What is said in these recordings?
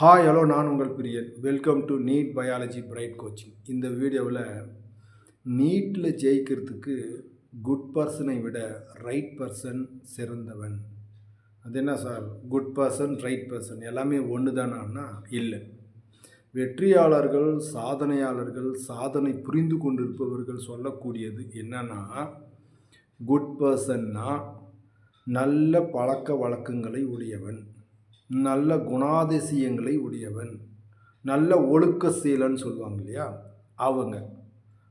Hi hello நான் உங்கள் Priyan welcome to NEET biology bright coaching இந்த வீடியோவில் நீட்டில் ஜெயிக்கிறதுக்கு குட் பர்சனை விட ரைட் பர்சன் சிறந்தவன். அது என்ன sir? Good person right person எல்லாமே ஒன்று தானா இல்லை. வெற்றியாளர்கள் சாதனையாளர்கள் சாதனை புரிந்து கொண்டிருப்பவர்கள் சொல்லக்கூடியது என்னன்னா குட் பர்சன்னா நல்ல பழக்க வழக்கங்களை உடையவன். நல்ல குணாதிசயங்களை உடையவன். நல்ல ஒழுக்க சீலன்னு சொல்லுவாங்க இல்லையா? அவங்க.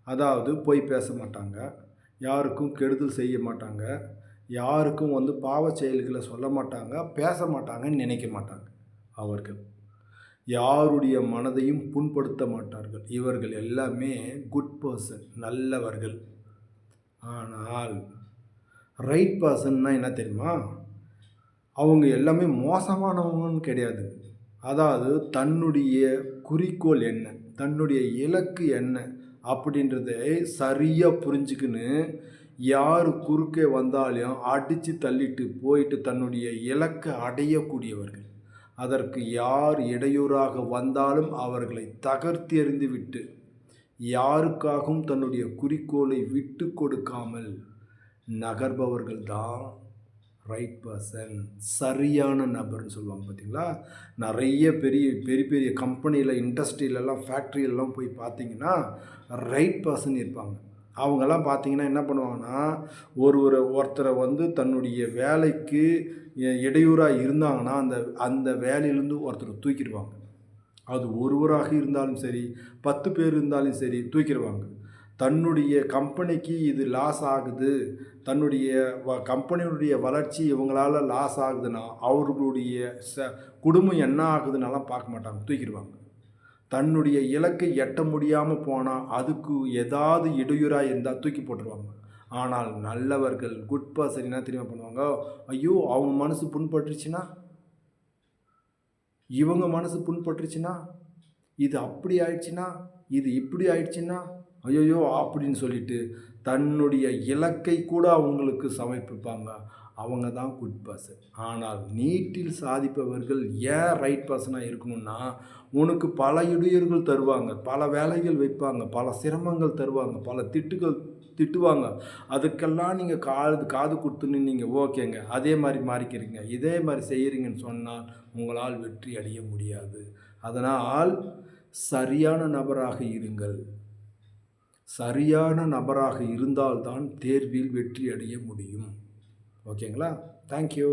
அதாவது போய் பேச மாட்டாங்க. யாருக்கும் கெடுதல் செய்ய மாட்டாங்க. யாருக்கும் வந்து பாவ செயல்களை சொல்ல மாட்டாங்க. பேச மாட்டாங்கன்னு நினைக்க மாட்டாங்க அவர்கள். யாருடைய மனதையும் புண்படுத்த மாட்டார்கள். இவர்கள் எல்லாமே குட் பர்சன் நல்லவர்கள். ஆனால் ரைட் பர்சன்னா என்ன தெரியுமா? அவங்க எல்லாமே மோசமானவங்கன்னு கிடையாது. அதாவது தன்னுடைய குறிக்கோள் என்ன தன்னுடைய இலக்கு என்ன அப்படின்றத சரியாக புரிஞ்சுக்கின்னு யார் குறுக்கே வந்தாலும் அடித்து தள்ளிட்டு போயிட்டு தன்னுடைய இலக்கை அடையக்கூடியவர்கள். அதற்கு யார் இடையூறாக வந்தாலும் அவர்களை தகர்த்து எறிந்து விட்டு யாருக்காகவும் தன்னுடைய குறிக்கோளை விட்டு கொடுக்காமல் நகர்பவர்கள் தான் ரைட் பர்சன் சரியான நபர்னு சொல்லுவாங்க பார்த்தீங்களா? நிறைய பெரிய பெரிய பெரிய கம்பெனியில் இண்டஸ்ட்ரியிலலாம் ஃபேக்ட்ரியிலலாம் போய் பார்த்தீங்கன்னா ரைட் பர்சன் இருப்பாங்க. அவங்கெல்லாம் பார்த்தீங்கன்னா என்ன பண்ணுவாங்கன்னா ஒரு ஒரு ஒருத்தரை வந்து தன்னுடைய வேலைக்கு இடையூறாக இருந்தாங்கன்னா அந்த அந்த வேலையிலேருந்து ஒருத்தரை தூக்கிடுவாங்க. அது ஒருவராக இருந்தாலும் சரி பத்து பேர் இருந்தாலும் சரி தூக்கிடுவாங்க. தன்னுடைய கம்பெனிக்கு இது லாஸ் ஆகுது. தன்னுடைய வ கம்பெனியுடைய வளர்ச்சி இவங்களால் லாஸ் ஆகுதுன்னா அவர்களுடைய ச குடும்பம் என்ன ஆகுதுன்னாலாம் பார்க்க மாட்டாங்க. தூக்கிடுவாங்க. தன்னுடைய இலக்கை எட்ட முடியாமல் போனால் அதுக்கு ஏதாவது இடையூறாக இருந்தால் தூக்கி போட்டுருவாங்க. ஆனால் நல்லவர்கள் குட் பர்சன் என்ன தெரியுமா பண்ணுவாங்க? ஐயோ அவங்க மனசு புண்பட்டுருச்சுன்னா? இவங்க மனசு புண்பட்டுருச்சுன்னா? இது அப்படி ஆயிடுச்சுன்னா? இது இப்படி ஆயிடுச்சுன்னா? ஐயோ அப்படின்னு சொல்லிட்டு தன்னுடைய இலக்கை கூட அவங்களுக்கு சமர்ப்பிப்பாங்க அவங்க தான் குட் பர்சன் ஆனால் நீட்டில் சாதிப்பவர்கள் ஏன் ரைட் பர்சனாக இருக்கணும்னா உனக்கு பல இடையூறுகள் தருவாங்க. பல வேலைகள் வைப்பாங்க. பல சிரமங்கள் தருவாங்க. பல திட்டுகள் திட்டுவாங்க. அதுக்கெல்லாம் நீங்கள் காது காது கொடுத்துன்னு நீங்கள் ஓகேங்க. அதே மாதிரி மாறிக்கிறீங்க. இதே மாதிரி செய்கிறீங்கன்னு சொன்னால் உங்களால் வெற்றி அடைய முடியாது. அதனால் சரியான நபராக இருங்கள். சரியான நபராக இருந்தால்தான் தேர்வில் வெற்றி அடைய முடியும். ஓகேங்களா? தேங்க்யூ